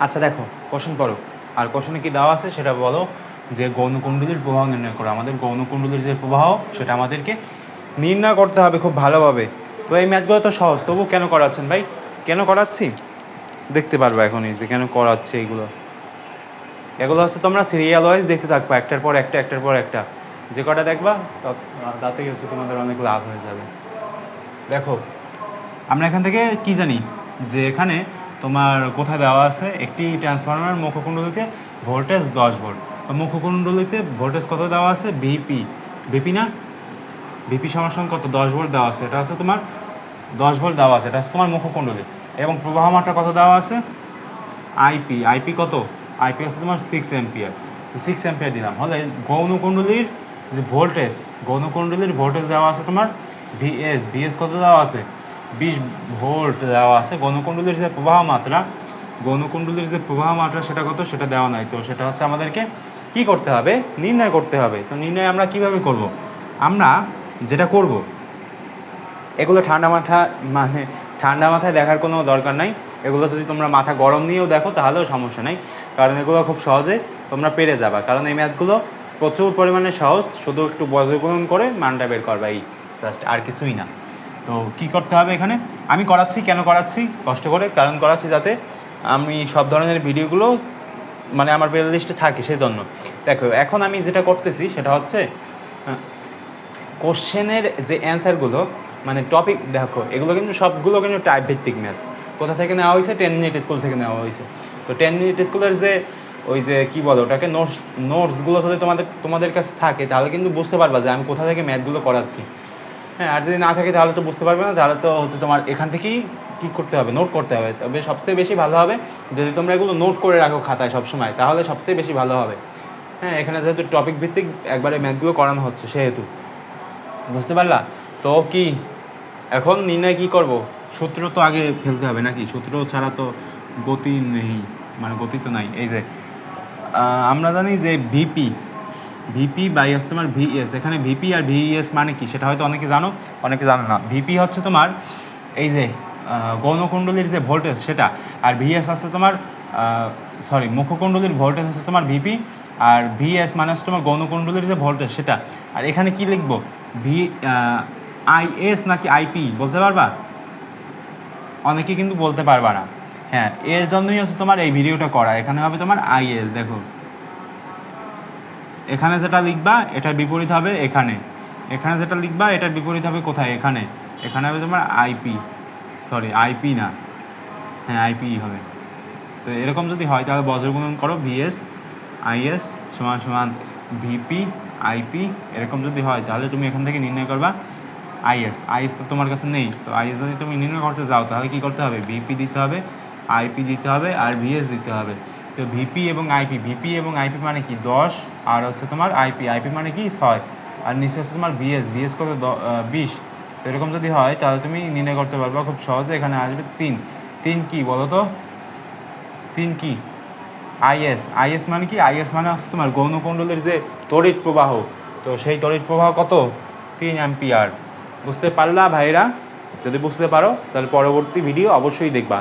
আচ্ছা দেখো কোশ্চেন পড়ো। আর কোশ্চেনে কি দেওয়া আছে সেটা বলো যে গৌণকুণ্ডলীর প্রবাহ নির্ণয় করো। আমাদের গৌণকুণ্ডলীর যে প্রবাহ, সেটা আমাদেরকে নির্ণয় করতে হবে খুব ভালোভাবে। তো এই ম্যাথগুলো তো সহজ, তবু কেন করাচ্ছেন ভাই? কেন করাচ্ছি? দেখতে পারব এখনই যে কেন করাচ্ছে এইগুলো এগুলো হচ্ছে তোমরা সিরিয়াল ওয়াইজ দেখতে থাকবে, একটার পর একটা, একটার পর একটা। যে কটা দেখবা তত- তাতেই হচ্ছে তোমাদের অনেক লাভ হয়ে যাবে। দেখো, আমরা এখান থেকে কি জানি? যে এখানে তোমার কোথায় দেওয়া আছে? একটি ট্রান্সফরমার মুখকুণ্ডলিতে ভোল্টেজ দশ ভোল্ট মুখকুণ্ডলিতে ভোল্টেজ কত দেওয়া আছে? ভিপি ভিপি না? ভিপি সমান কত? দশ ভোল্ট দেওয়া আছে। এটা হচ্ছে তোমার দশ ভোল্ট দেওয়া আছে। এটা হচ্ছে তোমার মুখকুণ্ডলী। এবং প্রবাহ মাত্রা কত দেওয়া আছে? আইপি আইপি কত? আইপি আছে তোমার সিক্স এম্পিয়ার সিক্স এম্পিয়ার দিলাম। হলে গৌণকুণ্ডলীর যে ভোল্টেজ গৌণকুণ্ডলীর ভোল্টেজ দেওয়া আছে তোমার ভিএস ভিএস কত দেওয়া আছে? বিশ ভোল্ট দেওয়া আছে, গৌণকুণ্ডলীর যে প্রবাহ মাত্রা, গৌণকুণ্ডলীর যে প্রবাহ মাত্রা, সেটা কত? সেটা দেওয়া নাই। তো সেটা হচ্ছে আমাদেরকে কি করতে হবে? নির্ণয় করতে হবে। তো নির্ণয় আমরা কীভাবে করব? আমরা যেটা করব, এগুলো ঠান্ডা মাথা মানে ঠান্ডা মাথায় দেখার কোনো দরকার নাই। এগুলো যদি তোমরা মাথা গরম নিয়েও দেখো, তাহলেও সমস্যা নেই। কারণ এগুলো খুব সহজে তোমরা পেরে যাবা। কারণ এই ম্যাথগুলো প্রচুর পরিমাণে সহজ। শুধু একটু বজ্রগ্রহণ করে মানটা বের করবা, এই জাস্ট আর কিছুই না। তো কি করতে হবে এখানে? আমি করাচ্ছি, কেন করাচ্ছি? কষ্ট করে, কারণ করাচ্ছি যাতে আমি সব ধরনের ভিডিওগুলো মানে আমার প্লে লিস্টে থাকে সেজন্য। দেখো, এখন আমি যেটা করতেছি সেটা হচ্ছে কোশ্চেনের যে অ্যান্সারগুলো মানে টপিক দেখো, এগুলো কিন্তু সবগুলো কিন্তু টাইপ ভিত্তিক ম্যাথ কোথা থেকে নেওয়া হয়েছে? টেন মিনিট স্কুল থেকে নেওয়া হয়েছে। তো টেন মিনিট স্কুলের যে, ওই যে কি বলো ওটাকে নোটস নোটসগুলো যদি তোমাদের তোমাদের কাছে থাকে, তাহলে কিন্তু বুঝতে পারবা যে আমি কোথা থেকে ম্যাথগুলো করাচ্ছি। হ্যাঁ আর যদি না থাকে তাহলে তো বুঝতে পারবে না, তাহলে তো হচ্ছে তোমার এখান থেকেই কী করতে হবে নোট করতে হবে। তবে সবচেয়ে বেশি ভালো হবে যদি তোমরা এগুলো নোট করে রাখো খাতায় সবসময়, তাহলে সবচেয়ে বেশি ভালো হবে। হ্যাঁ এখানে যেহেতু টপিক ভিত্তিক একবারে ম্যাথগুলো করানো হচ্ছে সেহেতু। বুঝতে পারলা? তো কি, এখন নির্ণয় কি করব? সূত্র তো আগে ফেলতে হবে নাকি? সূত্র ছাড়া তো গতি নেই মানে গতি তো নাই। এই যে আমরা জানি যে ভিপি ভিপি বাই হচ্ছে তোমার ভিএস এখানে ভিপি আর ভিএস মানে কি সেটা হয়তো অনেকে জানো অনেকে জানো না। ভিপি হচ্ছে তোমার এই যে গৌণকুণ্ডলীর যে ভোল্টেজ সেটা, আর ভিএস হচ্ছে তোমার সরি মুখকুণ্ডলীর ভোল্টেজ হচ্ছে তোমার ভিপি আর ভিএস মানে হচ্ছে তোমার গৌণকুণ্ডলীর যে ভোল্টেজ সেটা। আর এখানে কি লিখব? ভি আইএস নাকি আইপি বলতে পারবা? অনেকে কিন্তু বলতে পারবা না। হ্যাঁ এর জন্যই হচ্ছে তোমার এই ভিডিওটা করা। এখানে হবে তোমার আইএস দেখো। এখানে যেটা লিখবা, এটার বিপরীত হবে এখানে। এখানে যেটা লিখবা, এটার বিপরীত হবে কোথায়? এখানে। এখানে হবে তোমার আইপি সরি আইপি না। হ্যাঁ আইপি হবে। তো এরকম যদি হয়, তাহলে বজ্রগুণন করো ভিএস আইএস সমান সমান ভিপি আইপি এরকম যদি হয়, তাহলে তুমি এখান থেকে নির্ণয় করবা আইএস আইএস তো তোমার কাছে নেই। তো আইএস যদি তুমি নির্ণয় করতে যাও, তাহলে কি করতে হবে? ভিপি দিতে হবে আইপি দিতে হবে, আর ভিএস দিতে হবে। তো ভিপি এবং আইপি ভিপি এবং আইপি মানে কি? দশ, আর হচ্ছে তোমার আইপি আইপি মানে কি? ছয়। আর নিচে হচ্ছে তোমার ভিএস ভিএস কত? বিশ। তো এরকম যদি হয়, তাহলে তুমি নির্ণয় করতে পারবা খুব সহজে এখানে আসবে তিন। তিন কি বলো তো? তিন কি? আইএস আইএস মানে কি? আইএস মানে হচ্ছে তোমার গৌণকুণ্ডলের যে তড়িৎ প্রবাহ। তো সেই তড়িৎ প্রবাহ কত? তিন অ্যাম্পিয়ার। বুঝতে পারলা ভাইরা? যদি বুঝতে পারো, তাহলে পরবর্তী ভিডিও অবশ্যই দেখবা।